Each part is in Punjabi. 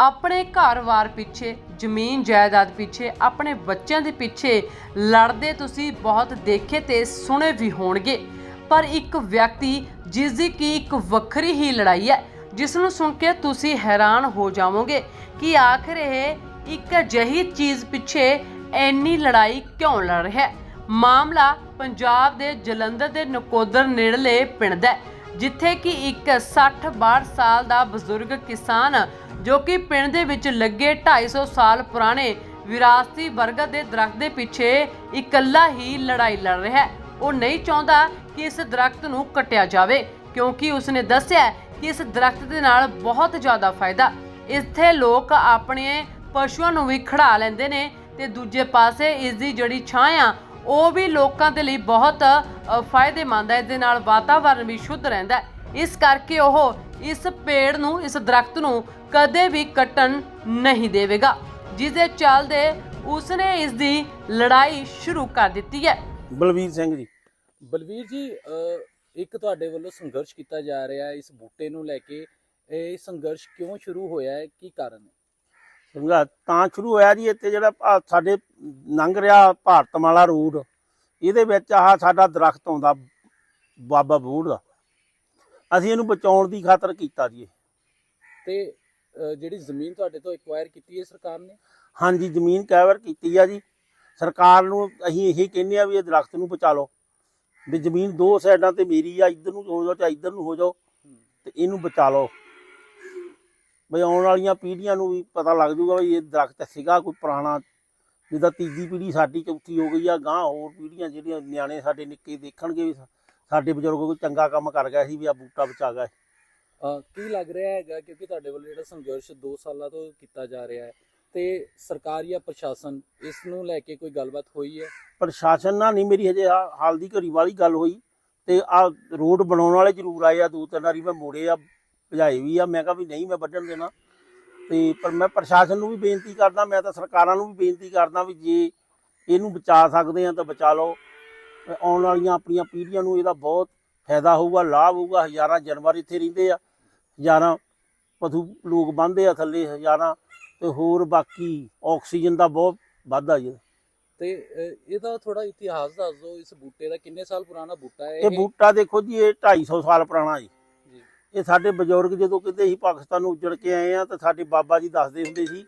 ਆਪਣੇ ਘਰ ਵਾਰ ਪਿੱਛੇ, ਜ਼ਮੀਨ ਜਾਇਦਾਦ ਪਿੱਛੇ, ਆਪਣੇ ਬੱਚਿਆਂ ਦੇ ਪਿੱਛੇ ਲੜਦੇ ਤੁਸੀਂ ਬਹੁਤ ਦੇਖੇ ਤੇ ਸੁਣੇ ਵੀ ਹੋਣਗੇ। ਪਰ ਇੱਕ ਵਿਅਕਤੀ ਜਿਸ ਦੀ ਕੀ ਇੱਕ ਵੱਖਰੀ ਹੀ ਲੜਾਈ ਹੈ ਜਿਸ ਨੂੰ ਸੁਣ ਕੇ ਤੁਸੀਂ ਹੈਰਾਨ ਹੋ ਜਾਵੋਗੇ ਕਿ ਆਖਰ ਇਹ ਇੱਕ ਅਜਿਹੀ ਚੀਜ਼ ਪਿੱਛੇ ਇੰਨੀ ਲੜਾਈ ਕਿਉਂ ਲੜ ਰਿਹਾ ਹੈ? ਮਾਮਲਾ ਪੰਜਾਬ ਦੇ ਜਲੰਧਰ ਦੇ ਨਕੋਦਰ ਨੇੜਲੇ ਪਿੰਡ ਦਾ ਜਿੱਥੇ ਕਿ ਇੱਕ 60-62 ਸਾਲ ਦਾ ਬਜ਼ੁਰਗ ਕਿਸਾਨ ਜੋ ਕਿ ਪਿੰਡ ਦੇ ਵਿੱਚ ਲੱਗੇ 250 ਸਾਲ ਪੁਰਾਣੇ ਵਿਰਾਸਤੀ ਬਰਗਦ ਦੇ ਦਰਖਤ ਦੇ ਪਿੱਛੇ ਇਕੱਲਾ ਹੀ ਲੜਾਈ ਲੜ ਰਿਹਾ ਹੈ। ਉਹ ਨਹੀਂ ਚਾਹੁੰਦਾ ਕਿ ਇਸ ਦਰਖਤ ਨੂੰ ਕੱਟਿਆ ਜਾਵੇ, ਕਿਉਂਕਿ ਉਸਨੇ ਦੱਸਿਆ ਕਿ ਇਸ ਦਰਖਤ ਦੇ ਨਾਲ ਬਹੁਤ ਜ਼ਿਆਦਾ ਫਾਇਦਾ। ਇੱਥੇ ਲੋਕ ਆਪਣੇ ਪਸ਼ੂਆਂ ਨੂੰ ਵੀ ਖੜਾ ਲੈਂਦੇ ਨੇ ਤੇ ਦੂਜੇ ਪਾਸੇ ਇਸ ਦੀ ਜਿਹੜੀ ਛਾਂ ਆ, ਉਹ ਵੀ ਲੋਕਾਂ ਦੇ ਲਈ ਬਹੁਤ ਫਾਇਦੇਮੰਦ ਹੈ। ਇਸ ਦੇ ਨਾਲ ਵਾਤਾਵਰਣ ਵੀ ਸ਼ੁੱਧ ਰਹਿੰਦਾ ਹੈ। ਇਸ ਕਰਕੇ ਉਹ ਇਸ ਪੇੜ ਨੂੰ ਇਸ ਦਰਖਤ ਨੂੰ ਕਦੇ ਵੀ ਕੱਟਣ ਨਹੀਂ ਦੇਵੇਗਾ। ਜਿਸ ਦੇ ਚੱਲਦੇ ਉਸਨੇ ਇਸ ਦੀ ਲੜਾਈ ਸ਼ੁਰੂ ਕਰ ਦਿੱਤੀ ਹੈ। ਬਲਵੀਰ ਸਿੰਘ ਜੀ। ਬਲਵੀਰ ਜੀ ਇੱਕ ਤੁਹਾਡੇ ਵੱਲੋਂ ਸੰਘਰਸ਼ ਕੀਤਾ ਜਾ ਰਿਹਾ ਹੈ ਇਸ ਬੂਟੇ ਨੂੰ ਲੈ ਕੇ। ਇਹ ਸੰਘਰਸ਼ ਕਿਉਂ ਸ਼ੁਰੂ ਹੋਇਆ ਹੈ? ਕੀ ਕਾਰਨ ਹੈ? ਸੰਘਾ ਤਾਂ ਸ਼ੁਰੂ ਹੋਇਆ ਜੀ ਇੱਥੇ ਜਿਹੜਾ ਸਾਡੇ ਲੰਘ ਰਿਹਾ ਭਾਰਤਮਾਲਾ ਰੋਡ ਇਹਦੇ ਵਿੱਚ ਆਹ ਸਾਡਾ ਦਰਖਤ ਆਉਂਦਾ ਬਾਬਾ ਬੂੜ ਦਾ। ਅਸੀਂ ਇਹਨੂੰ ਬਚਾਉਣ ਦੀ ਖਾਤਰ ਕੀਤਾ ਜੀ ਇਹ। ਤੇ ਅ, ਜਿਹੜੀ ਜ਼ਮੀਨ ਤੁਹਾਡੇ ਤੋਂ ਐਕਵਾਇਰ ਕੀਤੀ ਹੈ ਸਰਕਾਰ ਨੇ? ਹਾਂਜੀ ਜ਼ਮੀਨ ਕੈਵਰ ਕੀਤੀ ਆ ਜੀ। ਸਰਕਾਰ ਨੂੰ ਅਸੀਂ ਇਹੀ ਕਹਿੰਦੇ ਆ ਵੀ ਇਹ ਦਰਖਤ ਨੂੰ ਬਚਾ ਲਓ। ਵੀ ਜ਼ਮੀਨ ਦੋ ਸਾਈਡਾਂ ਤੇ ਮੇਰੀ ਆ ਇੱਧਰ ਨੂੰ ਹੋ ਜਾਓ ਤੇ ਇੱਧਰ ਨੂੰ ਹੋ ਜਾਓ ਤੇ ਇਹਨੂੰ ਬਚਾ ਲਓ। ਬਈ ਆਉਣ ਵਾਲੀਆਂ ਪੀੜ੍ਹੀਆਂ ਨੂੰ ਵੀ ਪਤਾ ਲੱਗ ਜਾਊਗਾ ਵੀ ਇਹ ਦਰਖਤ ਸੀਗਾ ਕੋਈ ਪੁਰਾਣਾ ਜਿੱਦਾਂ ਤੀਜੀ ਪੀੜ੍ਹੀ ਸਾਡੀ ਚੌਥੀ ਹੋ ਗਈ ਆ ਗਾਂ ਹੋਰ ਪੀੜ੍ਹੀਆਂ ਜਿਹੜੀਆਂ ਨਿਆਣੇ ਸਾਡੇ ਨਿੱਕੇ ਦੇਖਣਗੇ ਵੀ ਸਾਡੇ ਬਜ਼ੁਰਗ ਕੋਈ ਚੰਗਾ ਕੰਮ ਕਰ ਗਿਆ ਸੀ ਵੀ ਆ ਬੂਟਾ ਬਚਾ ਗਿਆ ਅ, ਕੀ ਲੱਗ ਰਿਹਾ ਹੈਗਾ ਕਿਉਂਕਿ ਤੁਹਾਡੇ ਵੱਲੋਂ ਜਿਹੜਾ ਸੰਘਰਸ਼ 2 ਸਾਲਾਂ ਤੋਂ ਕੀਤਾ ਜਾ ਰਿਹਾ ਹੈ ਤੇ ਸਰਕਾਰ ਜਾਂ ਪ੍ਰਸ਼ਾਸਨ ਇਸ ਨੂੰ ਲੈ ਕੇ ਕੋਈ ਗੱਲਬਾਤ ਹੋਈ ਹੈ? ਪ੍ਰਸ਼ਾਸਨ ਨਾਲ ਨਹੀਂ ਮੇਰੀ ਹਜੇ ਹਾਲ ਦੀ ਘੜੀ ਵਾਲੀ ਗੱਲ ਹੋਈ ਤੇ ਆ ਰੋਡ ਬਣਾਉਣ ਵਾਲੇ ਜ਼ਰੂਰ ਆਏ ਆ ਦੋ ਤਿੰਨ ਵਾਰੀ ਮੈਂ ਮੋੜੇ ਆ ਭਜਾਏ ਵੀ ਆ ਮੈਂ ਕਿਹਾ ਵੀ ਨਹੀਂ ਮੈਂ ਵੱਢਣ ਦੇਣਾ। ਤੇ ਪਰ ਮੈਂ ਪ੍ਰਸ਼ਾਸਨ ਨੂੰ ਵੀ ਬੇਨਤੀ ਕਰਦਾ ਮੈਂ ਤਾਂ ਸਰਕਾਰਾਂ ਨੂੰ ਵੀ ਬੇਨਤੀ ਕਰਦਾ ਵੀ ਜੇ ਇਹਨੂੰ ਬਚਾ ਸਕਦੇ ਆ ਤਾਂ ਬਚਾ ਲਓ। ਆਉਣ ਵਾਲੀਆਂ ਆਪਣੀਆਂ ਪੀੜ੍ਹੀਆਂ ਨੂੰ ਇਹਦਾ ਬਹੁਤ ਫਾਇਦਾ ਹੋਊਗਾ ਲਾਭ ਹੋਊਗਾ। ਹਜ਼ਾਰਾਂ ਜਾਨਵਰ ਇੱਥੇ ਰਹਿੰਦੇ ਆ ਹਜ਼ਾਰਾਂ ਪਸ਼ੂ ਲੋਕ ਬੰਦੇ ਆ ਥੱਲੇ ਹਜ਼ਾਰਾਂ ਤੇ ਹੋਰ ਬਾਕੀ ਆਕਸੀਜਨ ਦਾ ਬਹੁਤ ਵਾਧਾ ਜੀ। ਤੇ ਇਹਦਾ ਥੋੜਾ ਇਤਿਹਾਸ ਦੱਸ ਦਿਓ ਇਸ ਬੂਟੇ ਦਾ ਕਿੰਨੇ ਸਾਲ ਪੁਰਾਣਾ ਬੂਟਾ ਹੈ ਇਹ ਬੂਟਾ ਦੇਖੋ ਜੀ ਇਹ 250 ਸਾਲ ਪੁਰਾਣਾ ਜੀ। ਜੀ। ਇਹ ਸਾਡੇ ਬਜ਼ੁਰਗ ਜਦੋਂ ਕਿਤੇ ਸੀ ਪਾਕਿਸਤਾਨ ਨੂੰ ਉੱਜੜ ਕੇ ਆਏ ਆ ਤਾਂ ਸਾਡੇ ਬਾਬਾ ਜੀ ਦੱਸਦੇ ਹੁੰਦੇ ਸੀ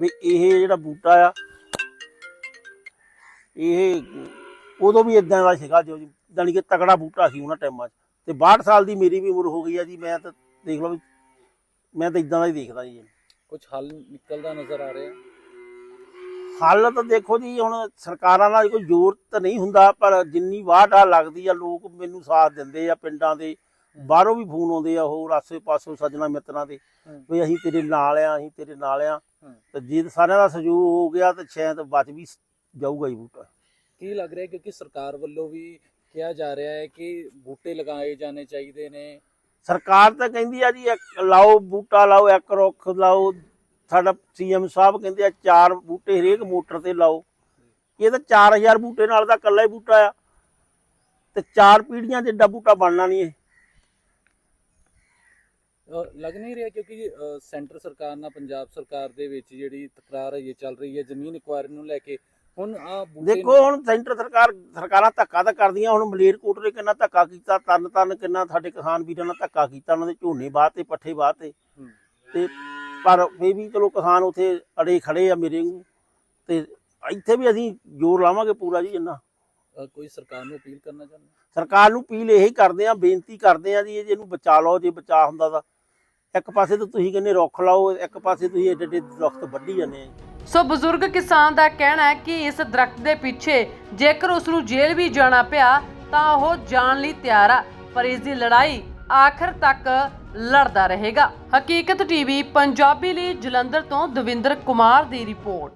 ਵੀ ਇਹ ਜਿਹੜਾ ਬੂਟਾ ਆ ਇਹ ਉਦੋਂ ਵੀ ਇਦਾਂ ਦਾ ਸੀਗਾ ਜੋ ਜਾਣੀ ਕਿ ਤਕੜਾ ਬੂਟਾ ਸੀ ਉਹਨਾਂ ਟਾਈਮਾਂ 'ਚ। ਤੇ 62 ਸਾਲ ਦੀ ਮੇਰੀ ਵੀ ਉਮਰ ਹੋ ਗਈ ਆ ਜੀ ਮੈਂ ਤਾਂ ਦੇਖ ਲਓ ਵੀ ਮੈਂ ਤਾਂ ਇਦਾਂ ਦਾ ਹੀ ਦੇਖਦਾ ਜੀ। ਕੁਝ ਹੱਲ ਨਿਕਲਦਾ ਨਜ਼ਰ ਆ ਰਿਹਾ? ਹੈ ਹੱਲ ਤਾਂ ਦੇਖੋ ਜੀ ਹੁਣ ਸਰਕਾਰਾਂ ਨਾਲ ਕੋਈ ਜ਼ੋਰ ਤਾਂ ਨਹੀਂ ਹੁੰਦਾ ਪਰ ਜਿੰਨੀ ਵਾਟ ਆ ਲੱਗਦੀ ਆ ਲੋਕ ਮੈਨੂੰ ਸਾਥ ਦਿੰਦੇ ਆ ਪਿੰਡਾਂ ਦੇ ਬਾਹਰੋਂ ਵੀ ਫੋਨ ਆਉਂਦੇ ਆ ਹੋਰ ਆਸੇ ਪਾਸੋਂ ਸੱਜਣਾ ਮਿੱਤਰਾਂ ਦੇ ਹੂੰ। ਵੀ ਅਸੀਂ ਤੇਰੇ ਨਾਲ ਆ ਅਸੀਂ ਤੇਰੇ ਨਾਲ ਆ। ਹੂੰ। ਤੇ ਜੇ ਸਾਰਿਆਂ ਦਾ ਸਹਿਯੋਗ ਹੋ ਗਿਆ ਤਾਂ ਸ਼ਾਇਦ ਬਚ ਵੀ ਜਾਊਗਾ ਜੀ ਬੂਟਾ। ਕੀ ਲੱਗ ਰਿਹਾ ਕਿਉਂਕਿ ਸਰਕਾਰ ਵੱਲੋਂ ਵੀ ਕਿਹਾ ਜਾ ਰਿਹਾ ਹੈ ਕਿ ਬੂਟੇ ਲਗਾਏ ਜਾਣੇ ਚਾਹੀਦੇ ਨੇ। ਸਰਕਾਰ ਤਾਂ ਕਹਿੰਦੀ ਆ ਜੀ ਇੱਕ ਲਾਓ ਬੂਟਾ ਲਾਓ ਇੱਕ ਰੁੱਖ ਲਾਓ। ਸਾਡਾ ਸੀਐਮ ਸਾਹਿਬ ਕਹਿੰਦੇ ਆ ਚਾਰ ਬੂਟੇ ਹਰੇਕ ਮੋਟਰ ਤੇ ਲਾਓ। ਇਹ ਤਾਂ 4000 ਬੂਟੇ ਨਾਲ ਦਾ ਇਕੱਲਾ ਹੀ ਬੂਟਾ ਆ। ਤੇ ਚਾਰ ਪੀੜ੍ਹੀਆਂ ਜਿੱਡਾ ਬੂਟਾ ਬਣਨਾ ਨਹੀਂ ਇਹ। ਲੱਗ ਨਹੀਂ ਰਿਹਾ ਕਿਉਂਕਿ ਸੈਂਟਰ ਸਰਕਾਰ ਨਾਲ ਪੰਜਾਬ ਸਰਕਾਰ ਦੇ ਵਿੱਚ ਜਿਹੜੀ ਤਕਰਾਰ ਹੈ ਇਹ ਚੱਲ ਰਹੀ ਹੈ। ਜ਼ਮੀਨ ਇਕਵਾਇਰ ਨੂੰ ਲੈ ਕੇ ਹੁਣ ਆ ਦੇਖੋ ਹੁਣ ਸੈਂਟਰ ਸਰਕਾਰ ਸਰਕਾਰਾਂ ਧੱਕਾ ਤਾਂ ਕਰਦੀਆਂ ਹੁਣ ਮਲੇਰਕੋਟ ਨੇ ਕਿੰਨਾ ਧੱਕਾ ਕੀਤਾ ਤਰਨ ਤਰਨ ਕਿੰਨਾ ਸਾਡੇ ਕਿਸਾਨ ਵੀਰਾਂ ਨਾਲ ਧੱਕਾ ਕੀਤਾ ਉਹਨਾਂ ਦੇ ਝੋਨੇ ਬਾਹ ਤੇ ਪੱਠੇ ਬਾਹ ਤੇ। ਪਰ ਫੇਰ ਵੀ ਚਲੋ ਕਿਸਾਨ ਉਥੇ ਅੜੇ ਖੜੇ ਆ ਮੇਰੇ ਨੂੰ ਤੇ ਇੱਥੇ ਵੀ ਅਸੀਂ ਜ਼ੋਰ ਲਾਵਾਂਗੇ ਪੂਰਾ ਜੀ ਇੰਨਾ ਕੋਈ ਸਰਕਾਰ ਨੂੰ ਅਪੀਲ ਕਰਨਾ ਚਾਹੁੰਦਾ ਸਰਕਾਰ ਨੂੰ ਅਪੀਲ ਇਹੀ ਕਰਦੇ ਆ ਬੇਨਤੀ ਕਰਦੇ ਆ ਜੀ ਇਹ ਇਹਨੂੰ ਬਚਾ ਲਓ ਜੇ ਬਚਾ ਹੁੰਦਾ ਤਾਂ। ਇੱਕ ਪਾਸੇ ਤਾਂ ਤੁਸੀਂ ਕਹਿੰਦੇ ਰੁੱਖ ਲਾਓ ਇੱਕ ਪਾਸੇ ਤੁਸੀਂ ਏਡੇ ਏਡੇ ਦਰਖਤ ਵੱਢੀ ਜਾਂਦੇ ਆ। ਸੋ ਬਜ਼ੁਰਗ ਕਿਸਾਨ ਦਾ ਕਹਿਣਾ ਹੈ ਕਿ ਇਸ ਦਰਖਤ ਦੇ ਪਿੱਛੇ ਜੇਕਰ ਉਸ ਨੂੰ ਜੇਲ੍ਹ ਵੀ ਜਾਣਾ ਪਿਆ, ਤਾਂ ਉਹ ਜਾਣ ਲਈ ਤਿਆਰ ਆ, ਪਰ ਇਸ ਦੀ ਲੜਾਈ ਆਖਰ ਤੱਕ ਲੜਦਾ ਰਹੇਗਾ। ਹਕੀਕਤ ਟੀਵੀ, ਪੰਜਾਬੀ ਲਈ ਜਲੰਧਰ ਤੋਂ ਦਵਿੰਦਰ ਕੁਮਾਰ ਦੀ ਰਿਪੋਰਟ।